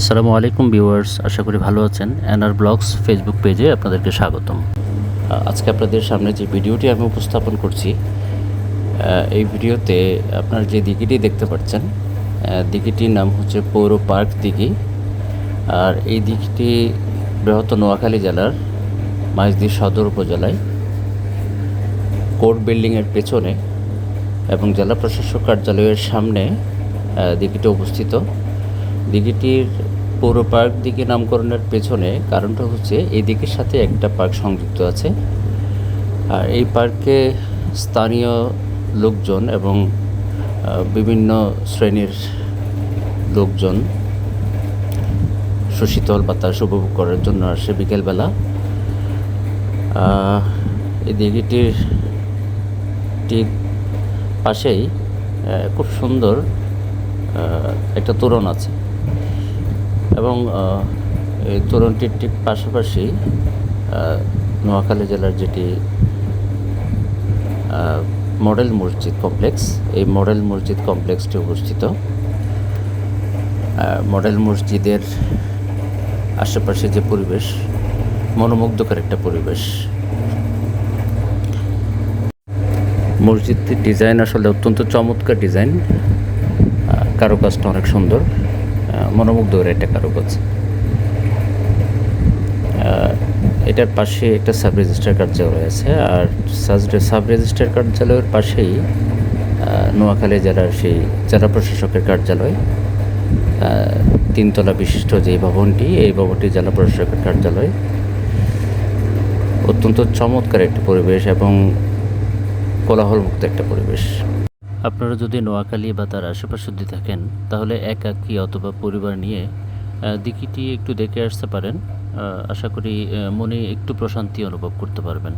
আসসালামু আলাইকুম ভিউয়ার্স, আশা করি ভালো আছেন। এনআর ব্লগস ফেসবুক পেজে আপনাদেরকে স্বাগতম। আজকে আপনাদের সামনে যে ভিডিওটি আমি উপস্থাপন করছি এই ভিডিওতে আপনার যে দিঘিটি দেখতে পাচ্ছেন দিঘিটির নাম হচ্ছে পৌর পার্ক দিঘি। আর এই দিঘিটি বৃহত্তর নোয়াখালী জেলার মাইজদি সদর উপজেলায়। কোর্ট বিল্ডিংয়ের পেছনে এবং জেলা প্রশাসক কার্যালয়ের সামনে দিঘিটি অবস্থিত। দিঘিটির পৌর পার্ক দিকে নামকরণের পেছনে কারণটা হচ্ছে এই দিঘির সাথে একটা পার্ক সংযুক্ত আছে। আর এই পার্কে স্থানীয় লোকজন এবং বিভিন্ন শ্রেণির লোকজন সুশীতল বাতাস উপভোগ করার জন্য আসে বিকেলবেলা। এই দিঘিটির ঠিক পাশেই খুব সুন্দর একটা তোরণ আছে। এবং এই তোরণটির ঠিক পাশাপাশি নোয়াখালী জেলার যেটি মডেল মসজিদ কমপ্লেক্স, এই মডেল মসজিদ কমপ্লেক্সটি অবস্থিত। মডেল মসজিদের আশেপাশে যে পরিবেশ, মনোমুগ্ধকর একটা পরিবেশ। মসজিদটির ডিজাইন আসলে অত্যন্ত চমৎকার ডিজাইন। কারও কারুকাজটা অনেক সুন্দর। আহ, মনোমুগ্ধকর একটা কারুকাজ। এটার পাশে একটা সাব রেজিস্ট্রার কার্যালয় আছে আর সাব রেজিস্ট্রার কার্যালয়ের পাশেই নোয়াখালী জেলার সেই জেলা প্রশাসকের কার্যালয় তিনতলা বিশিষ্ট যে ভবনটি এই ভবনটি জেলা প্রশাসকের কার্যালয়। অত্যন্ত চমৎকার একটি পরিবেশ এবং কোলাহলমুক্ত একটা পরিবেশ। আপনারা যদি নোয়াখালী বা তার আশেপাশে যদি থাকেন, তাহলে একাকী অথবা পরিবার নিয়ে দিকিটি একটু দেখে আসতে পারেন। আশা করি মনে একটু প্রশান্তি অনুভব করতে পারবেন।